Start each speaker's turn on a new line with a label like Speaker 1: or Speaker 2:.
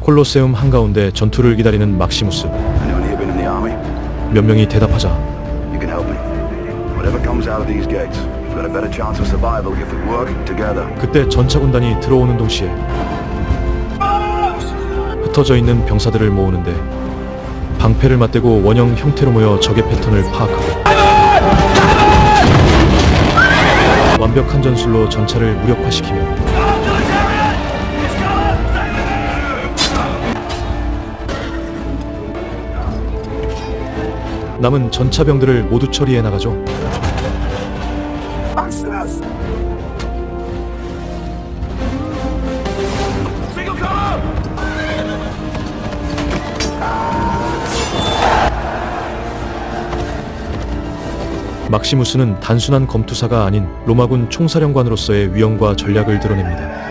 Speaker 1: 콜로세움 한가운데 전투를 기다리는 막시무스. 몇 명이 대답하자
Speaker 2: You can help me. Whatever comes out of these gates, you've got a better chance of survival if we work together.
Speaker 1: 그때 전차 군단이 들어오는 동시에 흩어져 있는 병사들을 모으는데 방패를 맞대고 원형 형태로 모여 적의 패턴을 파악하고 완벽한 전술로 전차를 무력화시키며 남은 전차병들을 모두 처리해 나가죠. 막시무스는 단순한 검투사가 아닌 로마군 총사령관으로서의 위엄과 전략을 드러냅니다.